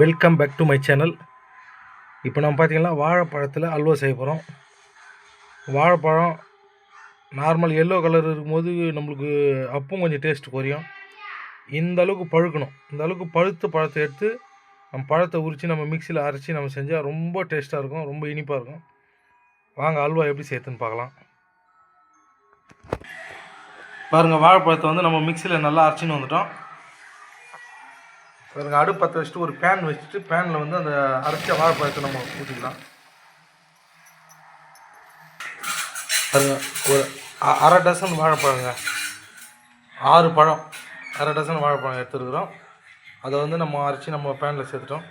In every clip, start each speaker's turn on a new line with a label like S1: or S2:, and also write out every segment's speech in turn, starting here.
S1: Welcome back to my channel இப்போ நம்ம பார்த்தீங்கன்னா வாழைப்பழத்தில் அல்வா செய்ய போகிறோம் வாழைப்பழம் நார்மல் எல்லோ கலர் இருக்கும்போது நம்மளுக்கு அப்பவும் கொஞ்சம் டேஸ்ட் குறையும். இந்த அளவுக்கு பழுக்கணும். இந்த அளவுக்கு பழுத்த பழத்தை எடுத்து நம்ம பழத்தை உரித்து நம்ம மிக்சியில் அரைச்சி நம்ம செஞ்சால் ரொம்ப டேஸ்ட்டாக இருக்கும் ரொம்ப இனிப்பாக இருக்கும். வாங்க அல்வா எப்படி சேர்த்துன்னு பார்க்கலாம். பாருங்கள் வாழைப்பழத்தை வந்து நம்ம மிக்சியில் நல்லா அரைச்சின்னு வந்துட்டோம். அதுக்கு அடுப்பு பற்ற வச்சுட்டு ஒரு பேன் வச்சுட்டு பேனில் வந்து அந்த அரைச்ச வாழைப்பழத்தை நம்ம ஊற்றிக்கலாம் ஒரு அ- அரை டசன் வாழைப்பழங்க. ஆறு பழம் அரை டசன் வாழைப்பழம் எடுத்துருக்குறோம். அதை வந்து நம்ம அரைச்சி நம்ம பேனில் சேர்த்துட்டோம்.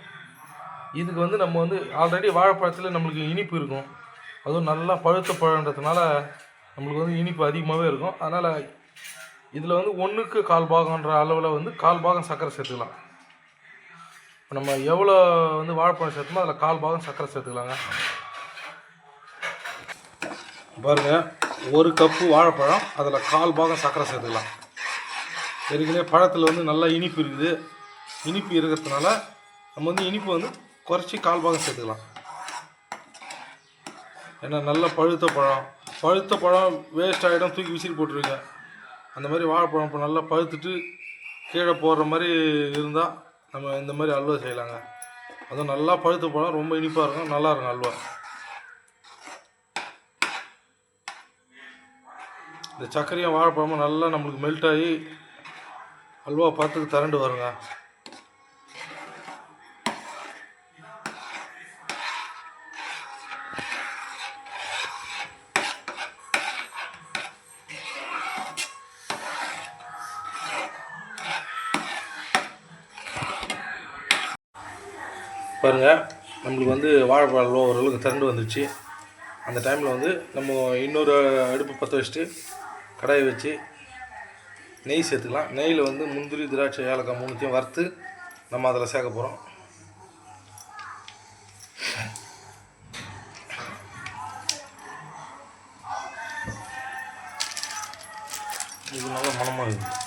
S1: இதுக்கு வந்து நம்ம வந்து ஆல்ரெடி வாழைப்பழத்தில் நம்மளுக்கு இனிப்பு இருக்கும். அதுவும் நல்லா பழுத்த பழன்றதுனால நம்மளுக்கு வந்து இனிப்பு அதிகமாகவே இருக்கும். அதனால் இதில் வந்து ஒன்றுக்கு கால் பாகன்ற அளவில் வந்து கால் பாகம் சர்க்கரை சேர்த்துக்கலாம். இப்போ நம்ம எவ்வளோ வந்து வாழைப்பழம் சேர்த்துமோ அதில் கால் பாகம் சர்க்கரை சேர்த்துக்கலாங்க. பாருங்கள் ஒரு கப்பு வாழைப்பழம் அதில் கால் பாகம் சர்க்கரை சேர்த்துக்கலாம். ஏற்கனவே பழத்தில் வந்து நல்லா இனிப்பு இருக்குது. இனிப்பு இருக்கிறதுனால நம்ம வந்து இனிப்பு வந்து குறைச்சி கால் பாகம் சேர்த்துக்கலாம். ஏன்னா நல்ல பழுத்த பழம். பழுத்த பழம் வேஸ்ட் ஆகிடும் தூக்கி விசிறி போட்டுருவீங்க அந்த மாதிரி வாழைப்பழம் இப்போ நல்லா பழுத்துட்டு கீழே போடுற மாதிரி இருந்தால் நம்ம இந்த மாதிரி அல்வா செய்யலாங்க. அதுவும் நல்லா பழுத்து பழம் ரொம்ப இனிப்பாக இருக்கும். நல்லா இருக்கும் அல்வா. இந்த சர்க்கரையும் வாழைப்பழமும் நல்லா நம்மளுக்கு மெல்ட் ஆகி அல்வா பார்த்துக்கு திரண்டு வருங்க. பாருங்கள் நம்மளுக்கு வந்து வாழைப்பழம் ஓரளவுக்கு திரண்டு வந்துச்சு அந்த டைமில் வந்து நம்ம இன்னொரு அடுப்பு பற்ற வச்சுட்டு கடாயை வச்சு நெய் சேர்த்துக்கலாம். நெய்யில் வந்து முந்திரி திராட்சை ஏலக்காய் மூணுத்தையும் வறுத்து நம்ம அதில் சேர்க்க போகிறோம் இது நல்லா மனமாக இருக்குது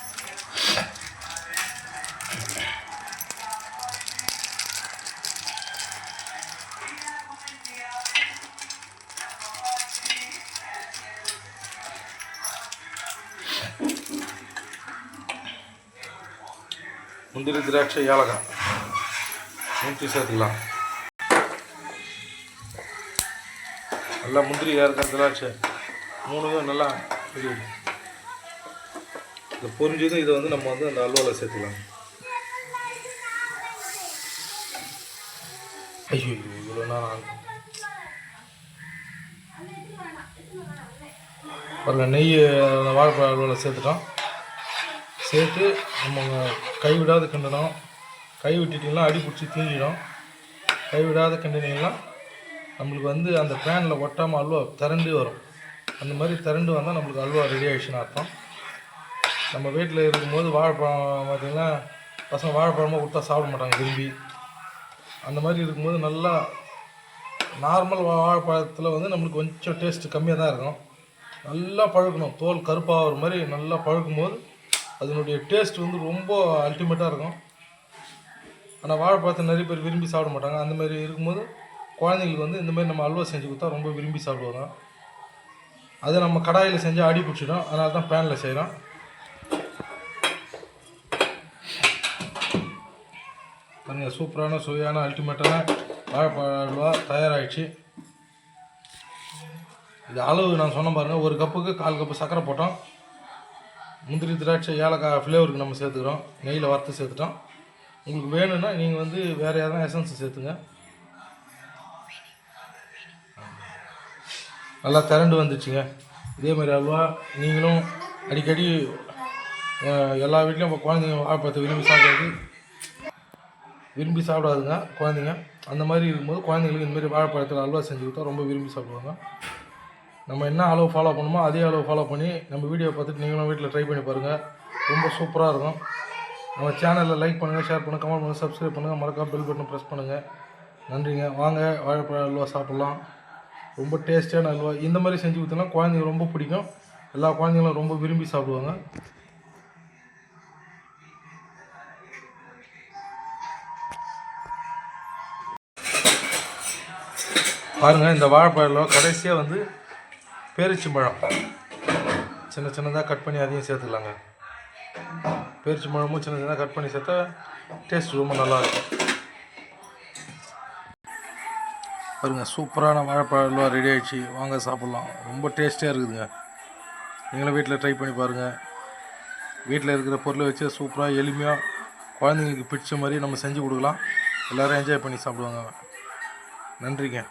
S1: முந்திரி திராட்சை ஏலக்காய். மூச்சு சேர்த்துக்கலாம். நல்லா முந்திரி ஏலக்காய் திராட்சை மூணுதும் நல்லா இது. இந்த பொரிஞ்சதும் இதை வந்து நம்ம வந்து அந்த அல்வாவில் சேர்த்துக்கலாம். ஐயோ இவ்வளோ நான் ஆகும் நெய் வாழைப்பழ அல்வாவில் சேர்த்துட்டோம். சேர்த்து நம்ம கைவிடாத கிண்டணும் கை விட்டுட்டிங்கன்னா அடி பிடிச்சி தீஞ்சிடும். கைவிடாத கிண்டினீங்கன்னா நம்மளுக்கு வந்து அந்த பேனில் ஒட்டாமல் அல்வா திரண்டு வரும். அந்த மாதிரி திரண்டு வந்தால் நம்மளுக்கு அல்வா ரெடி ஆகிடுச்சுன்னு அர்த்தம். நம்ம வீட்டில் இருக்கும்போது வாழைப்பழம் பார்த்திங்கன்னா பசங்க வாழைப்பழமாக கொடுத்தா சாப்பிட மாட்டாங்க விரும்பி. அந்த மாதிரி இருக்கும்போது நல்லா நார்மல் வாழைப்பழத்தில் வந்து நம்மளுக்கு கொஞ்சம் டேஸ்ட்டு கம்மியாக தான் இருக்கும். நல்லா பழுக்கணும். தோல் கருப்பாகிற மாதிரி நல்லா பழுக்கும் போது அதனுடைய டேஸ்ட் வந்து ரொம்ப அல்டிமேட்டாக இருக்கும். ஆனால் வாழைப்பழத்தை நிறைய பேர் விரும்பி சாப்பிட மாட்டாங்க. அந்த மாதிரி இருக்கும்போது குழந்தைங்களுக்கு வந்து இந்த மாதிரி நம்ம அல்வா செஞ்சு கொடுத்தா ரொம்ப விரும்பி சாப்பிடுவாங்க. அதை நம்ம கடாயில் செஞ்சு அடி பிடிச்சிடும். அதனால தான் பேனில் செய்கிறோம் பாருங்கள் சூப்பரான சுவையான அல்டிமேட்டான வாழைப்பழ அல்வா தயாராகிடுச்சு இது அளவு நான் சொன்ன பாருங்கள் ஒரு கப்புக்கு கால் கப்பு சர்க்கரை போட்டோம். முந்திரி திராட்சை ஏலக்காய் ஃப்ளேவருக்கு நம்ம சேர்த்துக்கிறோம். நெய்யில் வறுத்து சேர்த்துட்டோம். உங்களுக்கு வேணும்னா நீங்கள் வந்து வேறு யாரும் எசன்ஸ் சேர்த்துங்க. நல்லா திரண்டு வந்துச்சுங்க. இதே மாதிரி அல்வா நீங்களும் அடிக்கடி எல்லா வீட்லேயும் இப்போ குழந்தைங்க வாழைப்பழத்தை விரும்பி சாப்பிடாது. விரும்பி சாப்பிடாதுங்க குழந்தைங்க. அந்த மாதிரி இருக்கும்போது குழந்தைங்களுக்கு இந்தமாதிரி வாழைப்பழத்தில் அல்வா செஞ்சு கொடுத்தா ரொம்ப விரும்பி சாப்பிடுவாங்க. நம்ம என்ன அளவு ஃபாலோ பண்ணுமோ அதே அளவு ஃபாலோ பண்ணி நம்ம வீடியோ பார்த்துட்டு நீங்களும் வீட்டில் ட்ரை பண்ணி பாருங்கள் ரொம்ப சூப்பராக இருக்கும். நம்ம சேனலில் லைக் பண்ணுங்கள் ஷேர் பண்ணுங்கள் கமெண்ட் பண்ணுங்கள் சப்ஸ்கிரைப் பண்ணுங்கள் மறக்காம பெல் பட்டன் ப்ரெஸ் பண்ணுங்கள் நன்றிங்க. வாங்க வாழைப்பழ அல்வா சாப்பிட்லாம். ரொம்ப டேஸ்டியான அல்வா. இந்த மாதிரி செஞ்சு கொடுத்தோம்னா குழந்தைங்க ரொம்ப பிடிக்கும். எல்லா குழந்தைங்களும் ரொம்ப விரும்பி சாப்பிடுவாங்க. பாருங்கள் இந்த வாழைப்பழ அல்வா கடைசியாக வந்து பேரிச்சம்பழம் சின்ன சின்னதாக கட் பண்ணி அதையும் சேர்த்துக்கலாங்க. பேரிச்சம்பழமும் சின்ன சின்னதாக கட் பண்ணி சேர்த்தா டேஸ்ட் ரொம்ப நல்லாயிருக்கும் பாருங்க சூப்பரான வாழைப்பழம் அல்வா ரெடி ஆகிடுச்சு வாங்க சாப்பிட்லாம். ரொம்ப டேஸ்டியாக இருக்குதுங்க. நீங்களும் வீட்டில் ட்ரை பண்ணி பாருங்கள் வீட்டில் இருக்கிற பொருளை வச்சு சூப்பராக எளிமையாக குழந்தைங்களுக்கு பிடிச்ச மாதிரி நம்ம செஞ்சு கொடுக்கலாம். எல்லோரும் என்ஜாய் பண்ணி சாப்பிடுவாங்க. நன்றிங்க.